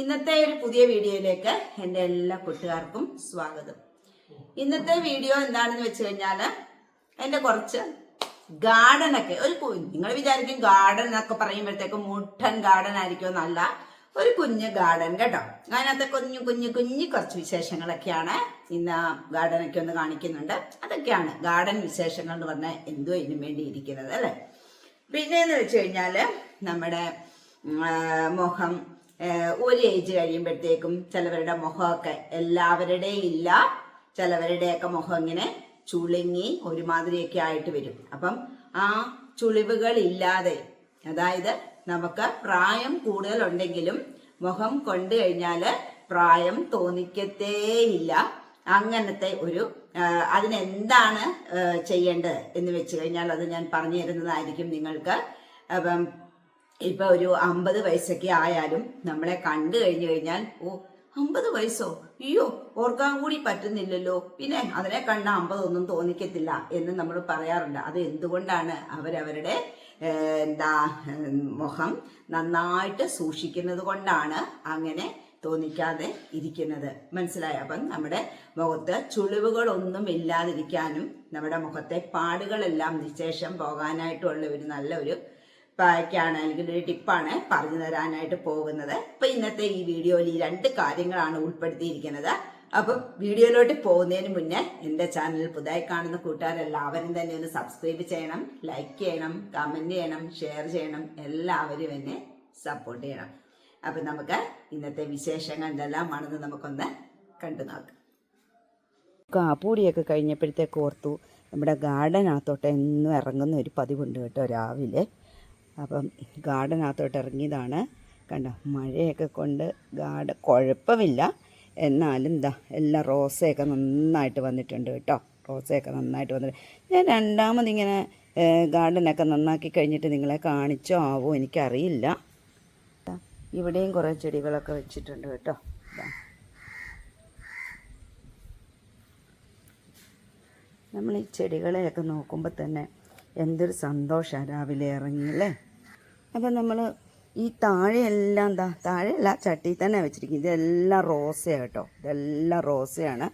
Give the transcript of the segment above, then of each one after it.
ഇന്നത്തെ ഒരു പുതിയ വീഡിയോയിലേക്ക് എന്റെ എല്ലാ കൂട്ടുകാർക്കും സ്വാഗതം. ഇന്നത്തെ വീഡിയോ എന്താണെന്ന് വെച്ച് കഴിഞ്ഞാൽ എന്റെ കുറച്ച് ഗാർഡനൊക്കെ ഒരു നിങ്ങൾ വിചാരിക്കും ഗാർഡൻ എന്നൊക്കെ പറയുമ്പോഴത്തേക്ക് മുട്ടൻ ഗാർഡൻ ആയിരിക്കും എന്നല്ല ഒരു കുഞ്ഞ് ഗാർഡൻ കേട്ടോ. അതിനകത്തെ കുഞ്ഞു കുഞ്ഞു കുഞ്ഞു കുറച്ച് വിശേഷങ്ങളൊക്കെയാണ് ഇന്ന് ഗാർഡനൊക്കെ ഒന്ന് കാണിക്കുന്നുണ്ട്. അതൊക്കെയാണ് ഗാർഡൻ വിശേഷങ്ങൾ എന്ന് പറഞ്ഞാൽ എന്തോ ഇതിനു വേണ്ടി ഇരിക്കുന്നത് അല്ലേ? പിന്നെ എന്ന് വെച്ച് കഴിഞ്ഞാൽ നമ്മുടെ മുഖം ഒരു ഏജ് കഴിയുമ്പോഴത്തേക്കും ചിലവരുടെ മുഖമൊക്കെ എല്ലാവരുടെയും ഇല്ല. ചിലവരുടെയൊക്കെ മുഖം ഇങ്ങനെ ചുളുങ്ങി ഒരുമാതിരിയൊക്കെ ആയിട്ട് വരും. അപ്പം ആ ചുളിവുകൾ ഇല്ലാതെ അതായത് നമുക്ക് പ്രായം കൂടുതലുണ്ടെങ്കിലും മുഖം കൊണ്ടു കഴിഞ്ഞാൽ പ്രായം തോന്നിക്കത്തേയില്ല അങ്ങനത്തെ ഒരു അതിനെന്താണ് ചെയ്യേണ്ടത് എന്ന് വെച്ച് കഴിഞ്ഞാൽ അത് ഞാൻ പറഞ്ഞു തരുന്നതായിരിക്കും നിങ്ങൾക്ക്. അപ്പം ഇപ്പൊ ഒരു അമ്പത് വയസ്സൊക്കെ ആയാലും നമ്മളെ കണ്ടു കഴിഞ്ഞു കഴിഞ്ഞാൽ ഓ അമ്പത് വയസ്സോ? അയ്യോ ഓർക്കാൻ കൂടി പറ്റുന്നില്ലല്ലോ. പിന്നെ അതിനെ കണ്ട അമ്പതൊന്നും തോന്നിക്കത്തില്ല എന്ന് നമ്മൾ പറയാറുണ്ട്. അത് എന്തുകൊണ്ടാണ് അവരവരുടെ എന്താ മുഖം നന്നായിട്ട് സൂക്ഷിക്കുന്നത് കൊണ്ടാണ് അങ്ങനെ തോന്നിക്കാതെ ഇരിക്കുന്നത്. മനസ്സിലായ? അപ്പം നമ്മുടെ മുഖത്ത് ചുളിവുകളൊന്നും ഇല്ലാതിരിക്കാനും നമ്മുടെ മുഖത്തെ പാടുകളെല്ലാം നിശേഷം പോകാനായിട്ടുള്ള ഒരു നല്ല ഒരു പായ്ക്കാണ് അല്ലെങ്കിൽ ഒരു ടിപ്പാണ് പറഞ്ഞു തരാനായിട്ട് പോകുന്നത്. അപ്പൊ ഇന്നത്തെ ഈ വീഡിയോയിൽ ഈ രണ്ട് കാര്യങ്ങളാണ് ഉൾപ്പെടുത്തിയിരിക്കുന്നത്. അപ്പം വീഡിയോയിലോട്ട് പോകുന്നതിന് മുന്നേ എന്റെ ചാനൽ പുതുതായി കാണുന്ന കൂട്ടുകാരെല്ലാവരും തന്നെ ഒന്ന് സബ്സ്ക്രൈബ് ചെയ്യണം ലൈക്ക് ചെയ്യണം കമന്റ് ചെയ്യണം ഷെയർ ചെയ്യണം എല്ലാവരും എന്നെ സപ്പോർട്ട് ചെയ്യണം. അപ്പം നമുക്ക് ഇന്നത്തെ വിശേഷങ്ങൾ എന്തെല്ലാമാണെന്ന് നമുക്കൊന്ന് കണ്ടു നോക്കാം. കാപ്പൂടിയൊക്കെ കഴിഞ്ഞപ്പോഴത്തേക്ക് ഓർത്തു നമ്മുടെ ഗാർഡനകത്തോട്ട് എന്നും ഇറങ്ങുന്ന ഒരു പതിവുണ്ട് കേട്ടോ രാവിലെ. അപ്പം ഗാർഡനകത്തോട്ട് ഇറങ്ങിയതാണ്. കണ്ടോ മഴയൊക്കെ കൊണ്ട് ഗാർഡൻ കുഴപ്പമില്ല. എന്നാലും എന്താ എല്ലാ റോസയൊക്കെ നന്നായിട്ട് വന്നിട്ടുണ്ട് കേട്ടോ. റോസയൊക്കെ നന്നായിട്ട് വന്നിട്ടുണ്ട്. ഞാൻ രണ്ടാമതിങ്ങനെ ഗാർഡനൊക്കെ നന്നാക്കി കഴിഞ്ഞിട്ട് നിങ്ങളെ കാണിച്ചോ ആവോ എനിക്കറിയില്ല. ഇവിടെയും കുറേ ചെടികളൊക്കെ വെച്ചിട്ടുണ്ട് കേട്ടോ. നമ്മൾ ഈ ചെടികളെയൊക്കെ നോക്കുമ്പോൾ തന്നെ എന്തൊരു സന്തോഷമാണ് രാവിലെ ഇറങ്ങിയല്ലേ അപ്പം നമ്മൾ ഈ താഴെയെല്ലാം എന്താ താഴെയല്ല ചട്ടി തന്നെ വെച്ചിരിക്കും. ഇതെല്ലാം റോസയാണ് കേട്ടോ. ഇതെല്ലാം റോസയാണ്.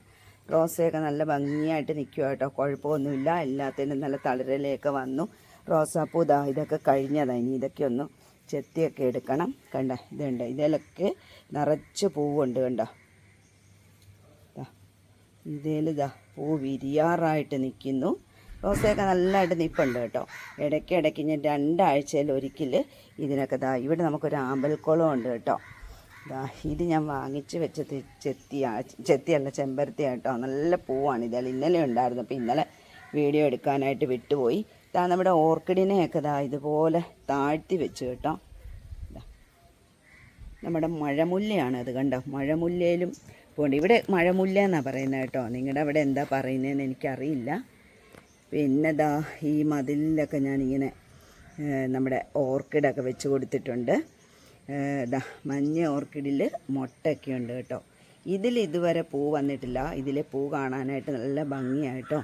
റോസയൊക്കെ നല്ല ഭംഗിയായിട്ട് നിൽക്കുക കേട്ടോ. കുഴപ്പമൊന്നുമില്ല. എല്ലാത്തിനും നല്ല തളിരലയൊക്കെ വന്നു. റോസാപ്പൂ ഇതാ ഇതൊക്കെ കഴിഞ്ഞതാണ് ഇനി ഇതൊക്കെ ഒന്ന് ചെത്തിയൊക്കെ എടുക്കണം. കണ്ട? ഇതുണ്ട്. ഇതിലൊക്കെ നിറച്ച് പൂവുണ്ട് കണ്ടോ? ഇതിലിതാ പൂ വിരിയാറായിട്ട് നിൽക്കുന്നു റോസയൊക്കെ നല്ലതായിട്ട് നിൽപ്പുണ്ട് കേട്ടോ. ഇടയ്ക്ക് ഇടയ്ക്ക് ഞാൻ രണ്ടാഴ്ചയിൽ ഒരിക്കൽ ഇതിനൊക്കെ ദാ ഇവിടെ നമുക്കൊരു ആമ്പൽക്കുളം ഉണ്ട് കേട്ടോ. ദാ ഇത് ഞാൻ വാങ്ങിച്ച് വെച്ച ചെത്തി ചെത്തിയാ ചെത്തിയല്ല ചെമ്പരത്തി കേട്ടോ. നല്ല പൂവാണ് ഇതാൽ ഇന്നലെ ഉണ്ടായിരുന്നു. അപ്പോൾ ഇന്നലെ വീഡിയോ എടുക്കാനായിട്ട് വിട്ടുപോയി. ദാ നമ്മുടെ ഓർക്കിഡിനെയൊക്കെ ദാ ഇതുപോലെ താഴ്ത്തി വെച്ച് കേട്ടോ. നമ്മുടെ മഴമുല്ലയാണ് അത് കണ്ടോ? മഴമുല്ലയിലും പോണ്ട്. ഇവിടെ മഴമുല്ല എന്നാണ് പറയുന്നത് കേട്ടോ. നിങ്ങളുടെ അവിടെ എന്താ പറയുന്നതെന്ന് എനിക്കറിയില്ല. പിന്നെ ദാ ഈ മതിലിലൊക്കെ ഞാനിങ്ങനെ നമ്മുടെ ഓർക്കിഡൊക്കെ വെച്ച് കൊടുത്തിട്ടുണ്ട്. ദാ മഞ്ഞ ഓർക്കിഡിൽ മുട്ടയൊക്കെ ഉണ്ട് കേട്ടോ. ഇതിൽ ഇതുവരെ പൂ വന്നിട്ടില്ല. ഇതിലെ പൂ കാണാനായിട്ട് നല്ല ഭംഗിയായിട്ടോ.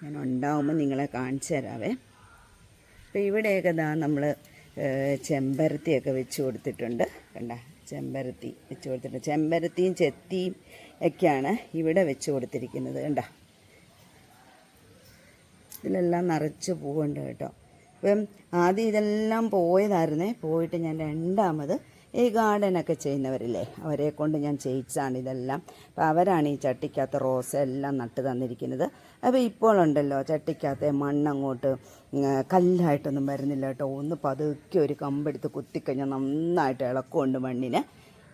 ഞാൻ ഉണ്ടാവുമ്പോൾ നിങ്ങളെ കാണിച്ചു തരാവേ. അപ്പോൾ ഇവിടെയൊക്കെ ദാ നമ്മൾ ചെമ്പരത്തിയൊക്കെ വെച്ച് കൊടുത്തിട്ടുണ്ട്. കണ്ട ചെമ്പരത്തി വെച്ച് കൊടുത്തിട്ടുണ്ട്. ചെമ്പരത്തിയും ചെത്തിയും ഒക്കെയാണ് ഇവിടെ വെച്ച് കൊടുത്തിരിക്കുന്നത്. കണ്ട ഇതിലെല്ലാം നിറച്ച് പൂവുണ്ട് കേട്ടോ. അപ്പം ആദ്യം ഇതെല്ലാം പോയതായിരുന്നേ. പോയിട്ട് ഞാൻ രണ്ടാമത് ഈ ഗാർഡനൊക്കെ ചെയ്യുന്നവരില്ലേ അവരെ കൊണ്ട് ഞാൻ ചെയ്യിച്ചാണ് ഇതെല്ലാം. അപ്പോൾ അവരാണ് ഈ ചട്ടിക്കകത്ത് റോസ് എല്ലാം നട്ട് തന്നിരിക്കുന്നത്. അപ്പോൾ ഇപ്പോഴുണ്ടല്ലോ ചട്ടിക്കകത്തെ മണ്ണങ്ങോട്ട് കല്ലായിട്ടൊന്നും വരുന്നില്ല കേട്ടോ. ഒന്ന് പതുക്കെ ഒരു കമ്പെടുത്ത് കുത്തിക്കഴിഞ്ഞാൽ നന്നായിട്ട് ഇളക്കമുണ്ട് മണ്ണിന്.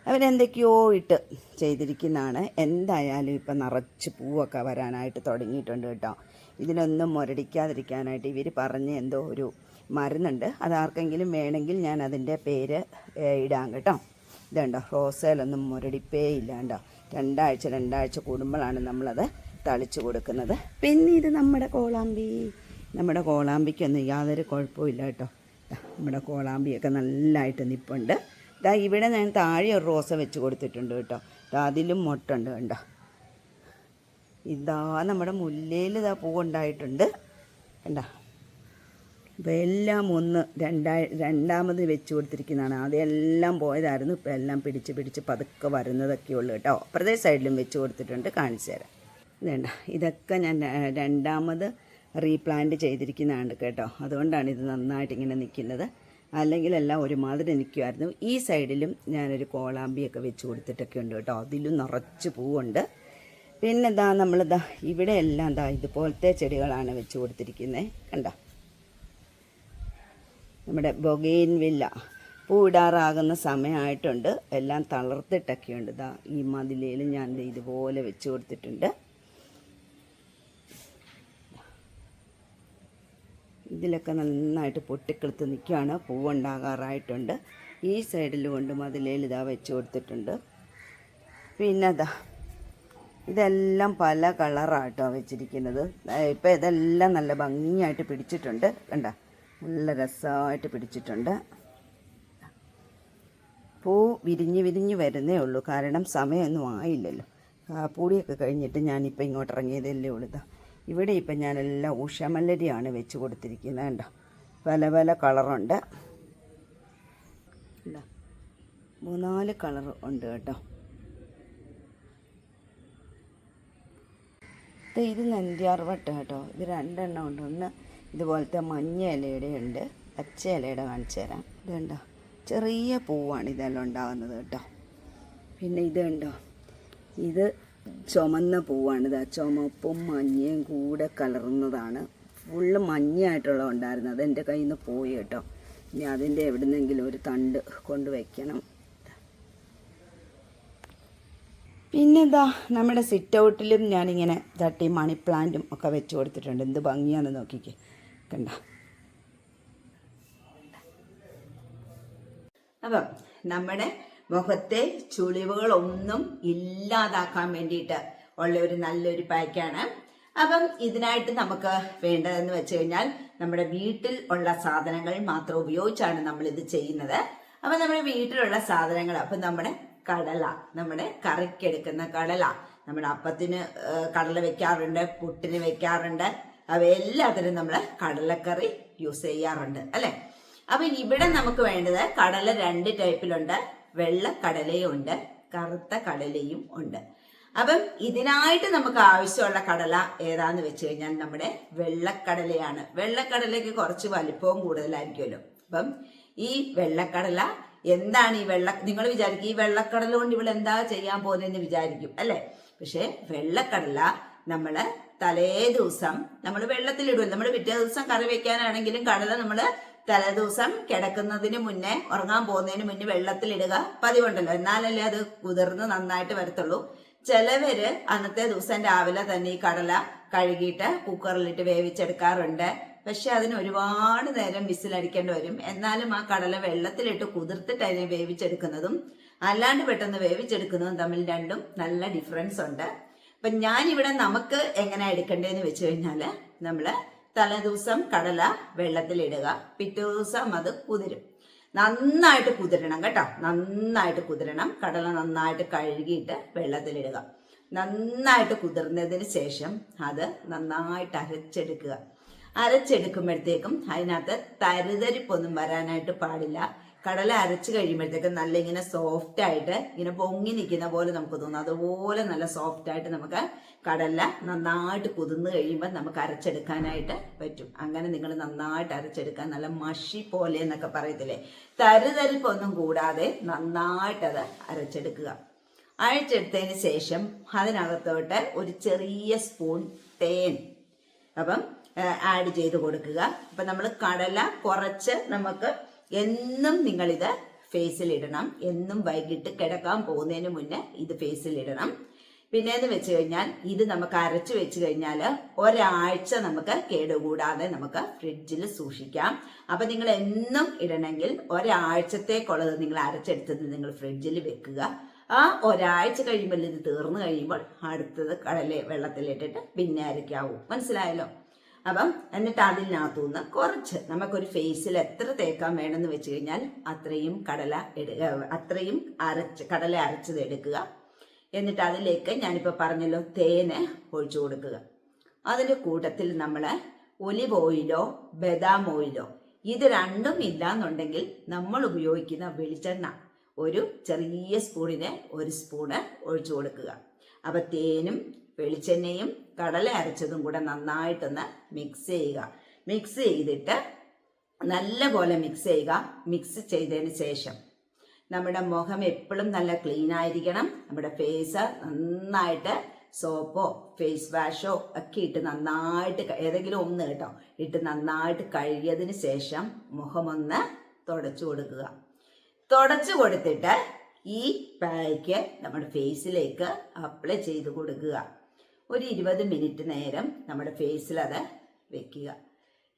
അവരെന്തൊക്കെയോ ഇട്ട് ചെയ്തിരിക്കുന്നതാണ്. എന്തായാലും ഇപ്പം നിറച്ച് പൂവൊക്കെ വരാനായിട്ട് തുടങ്ങിയിട്ടുണ്ട് കേട്ടോ. ഇതിനൊന്നും മുരടിക്കാതിരിക്കാനായിട്ട് ഇവർ പറഞ്ഞ എന്തോ ഒരു മരുന്നുണ്ട്. അത് ആർക്കെങ്കിലും വേണമെങ്കിൽ ഞാൻ അതിന്റെ പേര് ഇടാം കേട്ടോ. ഇതുണ്ടോ? റോസയിലൊന്നും മുരടിപ്പേ ഇല്ല കേട്ടോ രണ്ടാഴ്ച രണ്ടാഴ്ച കൂടുമ്പോഴാണ് നമ്മളത് തളിച്ചു കൊടുക്കുന്നത്. പിന്നെ ഇത് നമ്മുടെ കോളാമ്പി. നമ്മുടെ കോളാമ്പിക്കൊന്നും യാതൊരു കുഴപ്പമില്ല കേട്ടോ. നമ്മുടെ കോളാമ്പിയൊക്കെ നല്ലതായിട്ട് നിൽപ്പുണ്ട് ഇതാ ഇവിടെ ഞാൻ താഴെ ഒരു റോസ വെച്ച് കൊടുത്തിട്ടുണ്ട് കേട്ടോ. അതിലും മുട്ടുണ്ട് കണ്ടോ? ഇതാ നമ്മുടെ മുല്ലയിൽ ഇതാ പൂവുണ്ടായിട്ടുണ്ട്. കണ്ട? അപ്പോൾ എല്ലാം ഒന്ന് രണ്ടാ രണ്ടാമത് വെച്ച് കൊടുത്തിരിക്കുന്നതാണ്. അതെല്ലാം പോയതായിരുന്നു. ഇപ്പോൾ എല്ലാം പിടിച്ച് പിടിച്ച് പതുക്കെ വരുന്നതൊക്കെ ഉള്ളു കേട്ടോ. അപ്പുറത്തെ സൈഡിലും വെച്ച് കൊടുത്തിട്ടുണ്ട്. കാണിച്ചു തരാം. വേണ്ട ഇതൊക്കെ ഞാൻ രണ്ടാമത് റീപ്ലാന്റ് ചെയ്തിരിക്കുന്നതാണ് കേട്ടോ. അതുകൊണ്ടാണ് ഇത് നന്നായിട്ട് ഇങ്ങനെ നിൽക്കുന്നത്. അല്ലെങ്കിൽ എല്ലാം ഒരുമാതിരി നിൽക്കുമായിരുന്നു. ഈ സൈഡിലും ഞാനൊരു കോളാമ്പിയൊക്കെ വെച്ച് കൊടുത്തിട്ടൊക്കെ ഉണ്ട് കേട്ടോ. അതിലും നിറച്ച് പൂവുണ്ട്. പിന്നെ ഇതാ നമ്മളിതാ ഇവിടെ എല്ലാം ദാ ഇതുപോലത്തെ ചെടികളാണ് വെച്ച് കൊടുത്തിരിക്കുന്നത് കണ്ട? നമ്മുടെ ബൊഗെയിൻ വില്ല. പൂവിടാറാകുന്ന സമയമായിട്ടുണ്ട്. എല്ലാം തളർത്തിട്ടൊക്കെ ഉണ്ട് ഇതാ ഈ മതിലയിൽ ഞാൻ ഇതുപോലെ വെച്ച് കൊടുത്തിട്ടുണ്ട്. ഇതിലൊക്കെ നന്നായിട്ട് പൊട്ടിക്കെടുത്ത് നിൽക്കുകയാണ്. പൂവുണ്ടാകാറായിട്ടുണ്ട്. ഈ സൈഡിൽ കൊണ്ട് മതിലയിൽ ഇതാ വെച്ച് കൊടുത്തിട്ടുണ്ട്. പിന്നെ അതാ ഇതെല്ലാം പല കളറാട്ടോ വെച്ചിരിക്കുന്നത്. ഇപ്പം ഇതെല്ലാം നല്ല ഭംഗിയായിട്ട് പിടിച്ചിട്ടുണ്ട്. കണ്ട? നല്ല രസമായിട്ട് പിടിച്ചിട്ടുണ്ട്. പൂ വിരിഞ്ഞ് വിരിഞ്ഞ് വരുന്നേ ഉള്ളൂ. കാരണം സമയമൊന്നും ആയില്ലല്ലോ. പൂടിയൊക്കെ കഴിഞ്ഞിട്ട് ഞാനിപ്പോൾ ഇങ്ങോട്ട് ഇറങ്ങിയതല്ലേ ഉള്ളൂ ഇവിടെ ഇപ്പം ഞാനെല്ലാം ഉഷമല്ലരിയാണ് വെച്ച് കൊടുത്തിരിക്കുന്നത് കണ്ടോ? പല പല കളറുണ്ട്. മൂന്നാൽ കളർ ഉണ്ട് കേട്ടോ. ദേ ഇത് നെന്തിയാർവട്ട കേട്ടോ. ഇത് രണ്ടെണ്ണം ഉണ്ട്. ഒന്ന് ഇതുപോലത്തെ മഞ്ഞ ഇലയുടെ ഉണ്ട്. പച്ച ഇലയുടെ കാണിച്ചു തരാം. ഇതുണ്ടോ ചെറിയ പൂവാണ് ഇതെല്ലാം ഉണ്ടാകുന്നത് കേട്ടോ. പിന്നെ ഇതുണ്ടോ ഇത് ചുമന്ന പൂവാണ്. ഇതാ ചുമപ്പും മഞ്ഞയും കൂടെ കലർന്നതാണ്. ഫുള്ള് മഞ്ഞയായിട്ടുള്ള ഉണ്ടായിരുന്നത് കയ്യിൽ നിന്ന് പോയി കേട്ടോ. ഇനി അതിന്റെ എവിടുന്നെങ്കിലും ഒരു തണ്ട് കൊണ്ട് വയ്ക്കണം പിന്നെ എന്താ നമ്മുടെ സിറ്റ് ഔട്ടിലും ഞാനിങ്ങനെ തട്ടി മണി പ്ലാന്റും ഒക്കെ വെച്ച് കൊടുത്തിട്ടുണ്ട്. എന്ത് ഭംഗിയാണെന്ന് നോക്കിക്കേ. കണ്ട? അപ്പം നമ്മുടെ മുഖത്തെ ചുളിവുകളൊന്നും ഇല്ലാതാക്കാൻ വേണ്ടിയിട്ട് ഉള്ള ഒരു നല്ലൊരു പാക്കാണ് അപ്പം ഇതിനായിട്ട് നമുക്ക് വേണ്ടതെന്ന് വെച്ച് കഴിഞ്ഞാൽ നമ്മുടെ വീട്ടിൽ ഉള്ള സാധനങ്ങൾ മാത്രം ഉപയോഗിച്ചാണ് നമ്മൾ ഇത് ചെയ്യുന്നത്. അപ്പം നമ്മുടെ വീട്ടിലുള്ള സാധനങ്ങൾ അപ്പം നമ്മുടെ കടല. നമ്മുടെ കറിക്കെടുക്കുന്ന കടല. നമ്മുടെ അപ്പത്തിന് കടല വെക്കാറുണ്ട് പുട്ടിന് വെക്കാറുണ്ട്. അവയെല്ലാത്തിനും നമ്മൾ കടലക്കറി യൂസ് ചെയ്യാറുണ്ട് അല്ലേ? അപ്പൊ ഇവിടെ നമുക്ക് വേണ്ടത് കടല രണ്ട് ടൈപ്പിലുണ്ട്. വെള്ള കടലയും ഉണ്ട് കറുത്ത കടലയും ഉണ്ട്. അപ്പം ഇതിനായിട്ട് നമുക്ക് ആവശ്യമുള്ള കടല ഏതാന്ന് വെച്ച് കഴിഞ്ഞാൽ നമ്മുടെ വെള്ളക്കടലയാണ്. വെള്ളക്കടലയ്ക്ക് കുറച്ച് വലിപ്പവും കൂടുതലായിരിക്കുമല്ലോ. അപ്പം ഈ വെള്ളക്കടല എന്താണ് ഈ വെള്ള നിങ്ങൾ വിചാരിക്കും ഈ വെള്ളക്കടൽ കൊണ്ട് ഇവിടെ എന്താ ചെയ്യാൻ പോകുന്നതെന്ന് വിചാരിക്കും അല്ലെ? പക്ഷെ വെള്ളക്കടല നമ്മൾ തലേ ദിവസം നമ്മൾ വെള്ളത്തിലിടുമല്ലോ നമ്മൾ പിറ്റേ ദിവസം കറി വെക്കാനാണെങ്കിലും കടല നമ്മൾ തലേ ദിവസം കിടക്കുന്നതിന് മുന്നേ ഉറങ്ങാൻ പോകുന്നതിന് മുന്നേ വെള്ളത്തിലിടുക പതിവുണ്ടല്ലോ. എന്നാലല്ലേ അത് കുതിർന്ന് നന്നായിട്ട് വരത്തുള്ളൂ. ചിലവര് അന്നത്തെ ദിവസം രാവിലെ തന്നെ ഈ കടല കഴുകിയിട്ട് കുക്കറിലിട്ട് വേവിച്ചെടുക്കാറുണ്ട്. പക്ഷെ അതിന് ഒരുപാട് നേരം വിസിലടിക്കേണ്ടി വരും. എന്നാലും ആ കടല വെള്ളത്തിലിട്ട് കുതിർത്തിട്ട് അതിനെ വേവിച്ചെടുക്കുന്നതും അല്ലാണ്ട് പെട്ടെന്ന് വേവിച്ചെടുക്കുന്നതും തമ്മിൽ രണ്ടും നല്ല ഡിഫറൻസ് ഉണ്ട്. അപ്പൊ ഞാനിവിടെ നമുക്ക് എങ്ങനെ എടുക്കേണ്ടതെന്ന് വെച്ച് കഴിഞ്ഞാൽ നമ്മൾ തലേദിവസം കടല വെള്ളത്തിലിടുക. പിറ്റേ ദിവസം അത് കുതിരും. നന്നായിട്ട് കുതിരണം കേട്ടോ. നന്നായിട്ട് കുതിരണം. കടല നന്നായിട്ട് കഴുകിയിട്ട് വെള്ളത്തിലിടുക. നന്നായിട്ട് കുതിർന്നതിന് ശേഷം അത് നന്നായിട്ട് അരച്ചെടുക്കുക. അരച്ചെടുക്കുമ്പോഴത്തേക്കും അതിനകത്ത് തരിതരിപ്പൊന്നും വരാനായിട്ട് പാടില്ല. കടല അരച്ച് കഴിയുമ്പോഴത്തേക്കും നല്ല ഇങ്ങനെ സോഫ്റ്റ് ആയിട്ട് ഇങ്ങനെ പൊങ്ങി നിൽക്കുന്ന പോലെ നമുക്ക് തോന്നും. അതുപോലെ നല്ല സോഫ്റ്റ് ആയിട്ട് നമുക്ക് കടല നന്നായിട്ട് കുതിർന്ന് കഴിയുമ്പോൾ നമുക്ക് അരച്ചെടുക്കാനായിട്ട് പറ്റും. അങ്ങനെ നിങ്ങൾ നന്നായിട്ട് അരച്ചെടുക്കാൻ നല്ല മഷി പോലെ എന്നൊക്കെ പറയത്തില്ലേ? തരുതരിപ്പൊന്നും കൂടാതെ നന്നായിട്ടത് അരച്ചെടുക്കുക. അരച്ചെടുത്തതിന് ശേഷം അതിനകത്തോട്ട് ഒരു ചെറിയ സ്പൂൺ തേൻ. അപ്പം ആഡ് ചെയ്ത് കൊടുക്കുക. അപ്പം നമ്മൾ കടല കുറച്ച് നമുക്ക് എന്നും നിങ്ങളിത് ഫേസിൽ ഇടണം. എന്നും വൈകിട്ട് കിടക്കാൻ പോകുന്നതിന് മുന്നേ ഇത് ഫേസിൽ ഇടണം. പിന്നെ എന്ന് വെച്ച് കഴിഞ്ഞാൽ ഇത് നമുക്ക് അരച്ചു വെച്ച് കഴിഞ്ഞാൽ ഒരാഴ്ച നമുക്ക് കേടുകൂടാതെ നമുക്ക് ഫ്രിഡ്ജിൽ സൂക്ഷിക്കാം. അപ്പം നിങ്ങൾ എന്നും ഇടണമെങ്കിൽ ഒരാഴ്ചത്തേക്കുള്ളത് നിങ്ങൾ അരച്ചെടുത്തത് നിങ്ങൾ ഫ്രിഡ്ജിൽ വെക്കുക. ആ ഒരാഴ്ച കഴിയുമ്പോൾ ഇത് തീർന്നു കഴിയുമ്പോൾ അടുത്തത് കടലെ വെള്ളത്തിലിട്ടിട്ട് പിന്നെ അരയ്ക്കാവൂ. മനസ്സിലായല്ലോ? അപ്പം എന്നിട്ട് അതിനകത്തുനിന്ന് കുറച്ച് നമുക്കൊരു ഫേസിൽ എത്ര തേക്കാൻ വേണമെന്ന് വെച്ച് കഴിഞ്ഞാൽ അത്രയും കടല എടുക്കുക അത്രയും അരച്ച് കടല അരച്ചത് എടുക്കുക. എന്നിട്ട് അതിലേക്ക് ഞാനിപ്പോൾ പറഞ്ഞല്ലോ തേന് ഒഴിച്ചു കൊടുക്കുക. അതിന്റെ കൂട്ടത്തിൽ നമ്മൾ ഒലിവ് ഓയിലോ ബദാം ഓയിലോ ഇത് രണ്ടും ഇല്ലാന്നുണ്ടെങ്കിൽ നമ്മൾ ഉപയോഗിക്കുന്ന വെളിച്ചെണ്ണ ഒരു ചെറിയ സ്പൂണിന് ഒരു സ്പൂണ് ഒഴിച്ചു കൊടുക്കുക. അപ്പൊ തേനും വെളിച്ചെണ്ണയും കടല അരച്ചതും കൂടെ നന്നായിട്ടൊന്ന് മിക്സ് ചെയ്യുക. മിക്സ് ചെയ്തിട്ട് നല്ല പോലെ മിക്സ് ചെയ്യുക. മിക്സ് ചെയ്തതിന് ശേഷം നമ്മുടെ മുഖം എപ്പോഴും നല്ല ക്ലീൻ ആയിരിക്കണം. നമ്മുടെ ഫേസ് നന്നായിട്ട് സോപ്പോ ഫേസ് വാഷോ ഒക്കെ ഇട്ട് നന്നായിട്ട് ഏതെങ്കിലും ഒന്ന് കേട്ടോ ഇട്ട് നന്നായിട്ട് കഴുകിയതിന് ശേഷം മുഖമൊന്ന് തുടച്ചു കൊടുക്കുക. തുടച്ചു കൊടുത്തിട്ട് ഈ പായ്ക്ക് നമ്മുടെ ഫേസിലേക്ക് അപ്ലൈ ചെയ്ത് കൊടുക്കുക. ഒരു ഇരുപത് മിനിറ്റ് നേരം നമ്മുടെ ഫേസിൽ അത് വെക്കുക.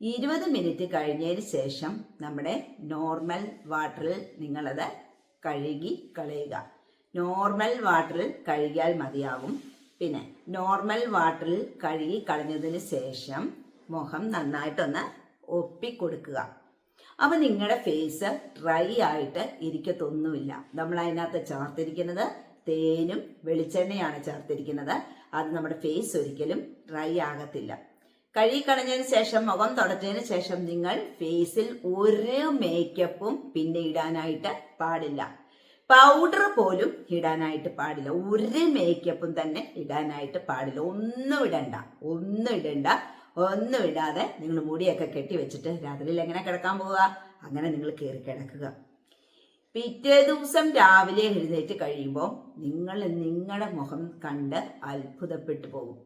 ഇരുപത് മിനിറ്റ് കഴിഞ്ഞതിന് ശേഷം നമ്മുടെ നോർമൽ വാട്ടറിൽ നിങ്ങളത് കഴുകി കളയുക. നോർമൽ വാട്ടറിൽ കഴുകിയാൽ മതിയാകും പിന്നെ നോർമൽ വാട്ടറിൽ കഴുകി കളഞ്ഞതിന് ശേഷം മുഖം നന്നായിട്ടൊന്ന് ഒപ്പിക്കൊടുക്കുക. അപ്പം നിങ്ങളുടെ ഫേസ് ഡ്രൈ ആയിട്ട് ഇരിക്കത്തൊന്നുമില്ല. നമ്മൾ അതിനകത്ത് ചേർത്തിരിക്കുന്നത് തേനും വെളിച്ചെണ്ണയാണ് ചേർത്തിരിക്കുന്നത്. അത് നമ്മുടെ ഫേസ് ഒരിക്കലും ഡ്രൈ ആകത്തില്ല. കഴുകിക്കളഞ്ഞതിന് ശേഷം മുഖം തുടച്ചതിന് ശേഷം നിങ്ങൾ ഫേസിൽ ഒരു മേക്കപ്പും പിന്നെ ഇടാനായിട്ട് പാടില്ല. പൗഡർ പോലും ഇടാനായിട്ട് പാടില്ല. ഒരു മേക്കപ്പും തന്നെ ഇടാനായിട്ട് പാടില്ല. ഒന്നും ഇടണ്ട. ഒന്നും ഇടണ്ട. ഒന്നും ഇടാതെ നിങ്ങൾ മുടിയൊക്കെ കെട്ടി വെച്ചിട്ട് രാത്രിയിൽ എങ്ങനെ കിടക്കാൻ പോവുക? അങ്ങനെ നിങ്ങൾ കയറി കിടക്കുക. പിറ്റേ ദിവസം രാവിലെ എഴുന്നേറ്റ് കഴിയുമ്പോൾ നിങ്ങൾ നിങ്ങളുടെ മുഖം കണ്ട് അത്ഭുതപ്പെട്ടു പോകും.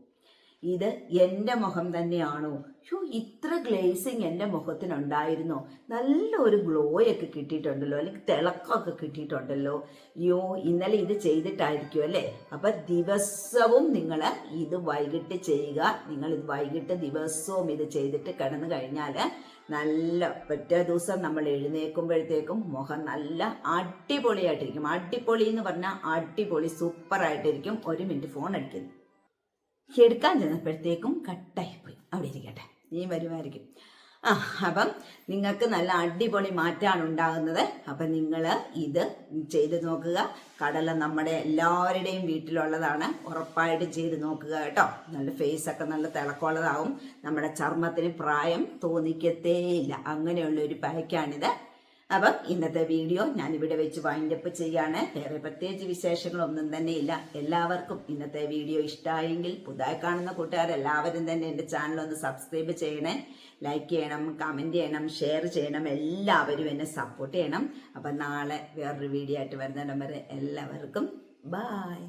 ഇത് എന്റെ മുഖം തന്നെയാണോ? ഷോ ഇത്ര ഗ്ലേസിങ് എന്റെ മുഖത്തിനുണ്ടായിരുന്നോ? നല്ലൊരു ഗ്ലോയൊക്കെ കിട്ടിയിട്ടുണ്ടല്ലോ അല്ലെങ്കിൽ തിളക്കമൊക്കെ കിട്ടിയിട്ടുണ്ടല്ലോ. യോ ഇന്നലെ ഇത് ചെയ്തിട്ടായിരിക്കും അല്ലേ? അപ്പൊ ദിവസവും നിങ്ങൾ ഇത് വൈകിട്ട് ചെയ്യുക. നിങ്ങൾ ഇത് വൈകിട്ട് ദിവസവും ഇത് ചെയ്തിട്ട് കിടന്നു കഴിഞ്ഞാൽ നല്ല പിറ്റേ ദിവസം നമ്മൾ എഴുന്നേക്കുമ്പോഴത്തേക്കും മുഖം നല്ല അടിപൊളിയായിട്ടിരിക്കും. അടിപൊളി എന്ന് പറഞ്ഞാൽ അടിപൊളി സൂപ്പറായിട്ടിരിക്കും. ഒരു മിനിറ്റ് ഫോൺ അടിക്കുന്നു. എടുക്കാൻ ചെന്നപ്പോഴത്തേക്കും കട്ടായിപ്പോയി അവിടെ ഇരിക്കട്ടെ. നീ വരുമായിരിക്കും. ആ അപ്പം നിങ്ങൾക്ക് നല്ല അടിപൊളി മാറ്റമാണ് ഉണ്ടാകുന്നത്. അപ്പം നിങ്ങൾ ഇത് ചെയ്ത് നോക്കുക. കടല നമ്മുടെ എല്ലാവരുടെയും വീട്ടിലുള്ളതാണ്. ഉറപ്പായിട്ട് ചെയ്ത് നോക്കുക കേട്ടോ. നല്ല ഫേസ് ഒക്കെ നല്ല തിളക്കമുള്ളതാവും. നമ്മുടെ ചർമ്മത്തിന് പ്രായം തോന്നിക്കത്തേയില്ല. അങ്ങനെയുള്ള ഒരു പായ്ക്കാണിത്. അപ്പം ഇന്നത്തെ വീഡിയോ ഞാൻ ഇവിടെ വെച്ച് വൈൻഡപ്പ് ചെയ്യാണ്. വേറെ പ്രത്യേകിച്ച് വിശേഷങ്ങളൊന്നും തന്നെ ഇല്ല എല്ലാവർക്കും ഇന്നത്തെ വീഡിയോ ഇഷ്ടമായെങ്കിൽ പുതുതായി കാണുന്ന കൂട്ടുകാർ എല്ലാവരും തന്നെ എന്റെ ചാനൽ ഒന്ന് സബ്സ്ക്രൈബ് ചെയ്യണേ. ലൈക്ക് ചെയ്യണം കമന്റ് ചെയ്യണം ഷെയർ ചെയ്യണം. എല്ലാവരും എന്നെ സപ്പോർട്ട് ചെയ്യണം. അപ്പം നാളെ വേറൊരു വീഡിയോ ആയിട്ട് വരുന്നിടം വരെ എല്ലാവർക്കും ബായ്